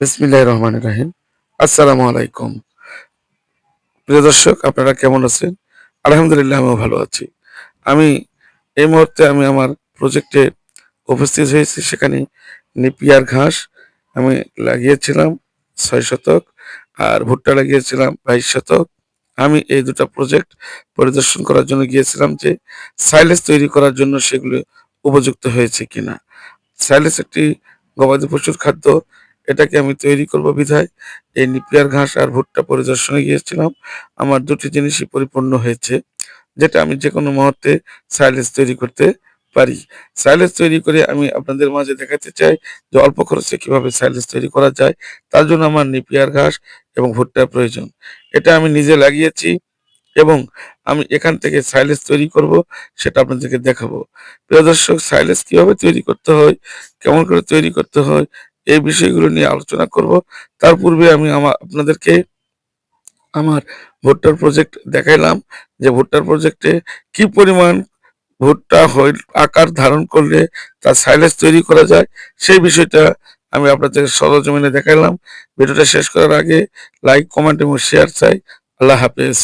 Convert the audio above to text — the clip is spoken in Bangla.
বিসমিল্লাহ রহমান রাহিম। আসসালামু আলাইকুম প্রিয় দর্শক, আপনারা কেমন আছেন? আলহামদুলিল্লাহ, আমিও ভালো আছি। আমি এই মুহূর্তে আমি আমার প্রজেক্টে উপস্থিত হয়েছি, সেখানে নিপিয়ার ঘাস আমি লাগিয়েছিলাম ছয় শতক আর ভুট্টা লাগিয়েছিলাম বাইশ শতক। আমি এই দুটো প্রজেক্ট পরিদর্শন করার জন্য গিয়েছিলাম যে সাইলেজ তৈরি করার জন্য সেগুলো উপযুক্ত হয়েছে কিনা। সাইলেজ একটি গবাদি পশুর খাদ্য এটাকে আমি তৈরি করব বিধায়। এই নিপিয়ার ঘাস আর ভুট্টা পরিদর্শনে গিয়েছিলাম। আমার দুটি জিনিসই পরিপূর্ণ হয়েছে, যেটা আমি যে কোনো মুহূর্তে সাইলেজ তৈরি করতে পারি। সাইলেজ তৈরি করে আমি আপনাদের মাঝে দেখাতে চাই যে অল্প খরচে কীভাবে সাইলেজ তৈরি করা যায়, তার জন্য আমার নিপিয়ার ঘাস এবং ভুট্টার প্রয়োজন। এটা আমি নিজে লাগিয়েছি এবং আমি এখান থেকে সাইলেজ তৈরি করব, সেটা আপনাদেরকে দেখাবো। প্রিয় দর্শক, সাইলেজ কীভাবে তৈরি করতে হয়, কেমন করে তৈরি করতে হয় এই বিষয়গুলো নিয়ে আলোচনা করব। তার পূর্বে আমি আমার আপনাদেরকে আমার ভুট্টার প্রজেক্ট দেখাইলাম যে ভোটার প্রজেক্টে কি পরিমাণ ভুট্টা আকার ধারণ করলে তার সাইলেজ তৈরি করা যায়, সেই বিষয়টা আমি আপনাদের সরজমিনে দেখাইলাম। ভিডিওটা শেষ করার আগে লাইক কমেন্ট এবং শেয়ার চাই। আল্লাহ হাফেজ।